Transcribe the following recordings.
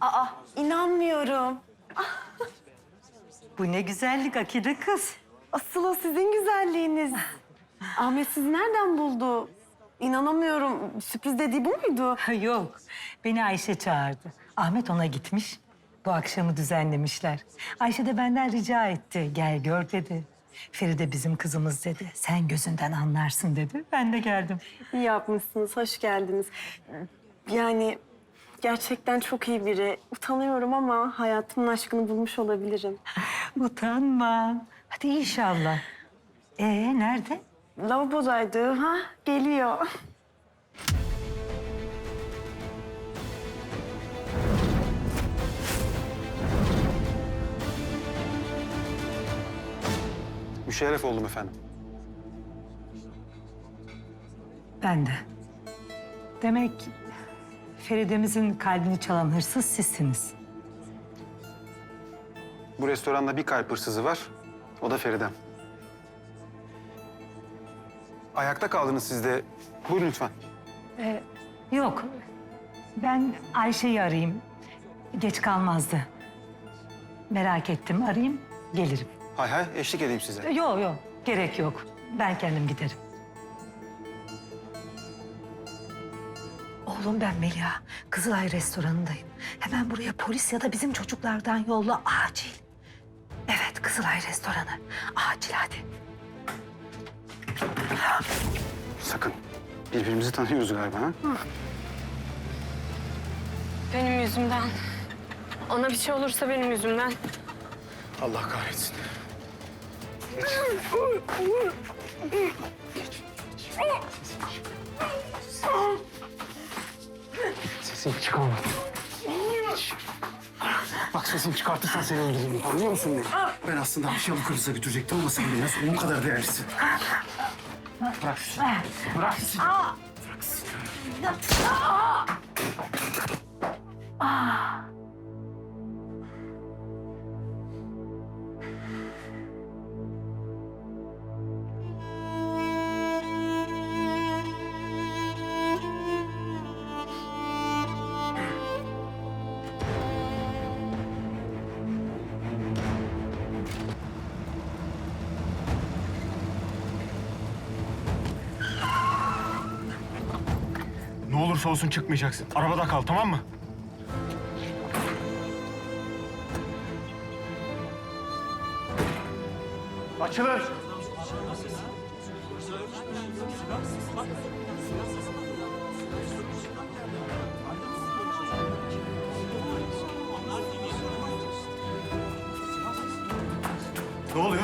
Aa, inanmıyorum. Bu ne güzellik Akide kız. Asıl o sizin güzelliğiniz. Ahmet sizi nereden buldu? İnanamıyorum. Sürpriz dediği bu muydu? Yok, beni Ayşe çağırdı. Ahmet ona gitmiş. Bu akşamı düzenlemişler. Ayşe de benden rica etti. Gel gör dedi. Feride bizim kızımız dedi. Sen gözünden anlarsın dedi. Ben de geldim. İyi yapmışsınız, hoş geldiniz. Yani gerçekten çok iyi biri. Utanıyorum ama hayatımın aşkını bulmuş olabilirim. Utanma. Hadi inşallah. Ee nerede? Lavabodaydı. Ha, geliyor. Müşerref oldum efendim. Ben de. Demek Feride'mizin kalbini çalan hırsız sizsiniz. Bu restoranda bir kalp hırsızı var. O da Feridem. Ayakta kaldınız siz de. Buyurun lütfen. Ee, yok. Ben Ayşe'yi arayayım. Geç kalmazdı. Merak ettim. Arayayım, gelirim. Hay hay eşlik edeyim size. Yok yok. Gerek yok. Ben kendim giderim. Oğlum ben Melia. Kızılay restoranındayım. Hemen buraya polis ya da bizim çocuklardan yolla acil. Evet Kızılay restoranı. Acil hadi. Sakın. Birbirimizi tanıyoruz galiba ha? Benim yüzümden. Ona bir şey olursa benim yüzümden. Allah kahretsin. Sesini çıkarma. Bak sesini çıkartırsan seni öldürürüm. Anlıyor musun beni? Ben aslında şey alıp kırıza götürecektim ama sen biraz onun kadar değerlisin. Bırak şunu. Bırak şunu. Bırak şunu. Ne olursa olsun çıkmayacaksın. Arabada kal tamam mı? Açılır. Ne oluyor?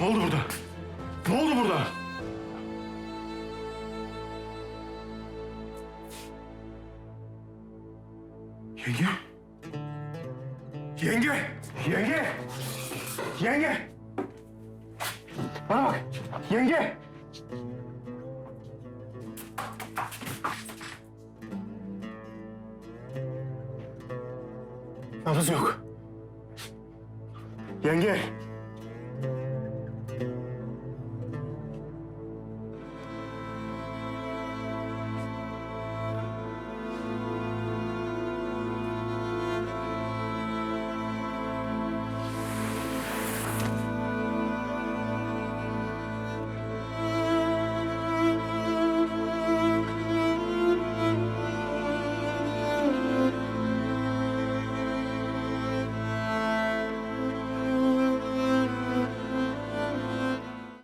Ne oldu burada? Ne oldu burada? Yenge. Yenge. Yenge. Yenge. Bana bak. Yenge. Nabız yok. Yenge.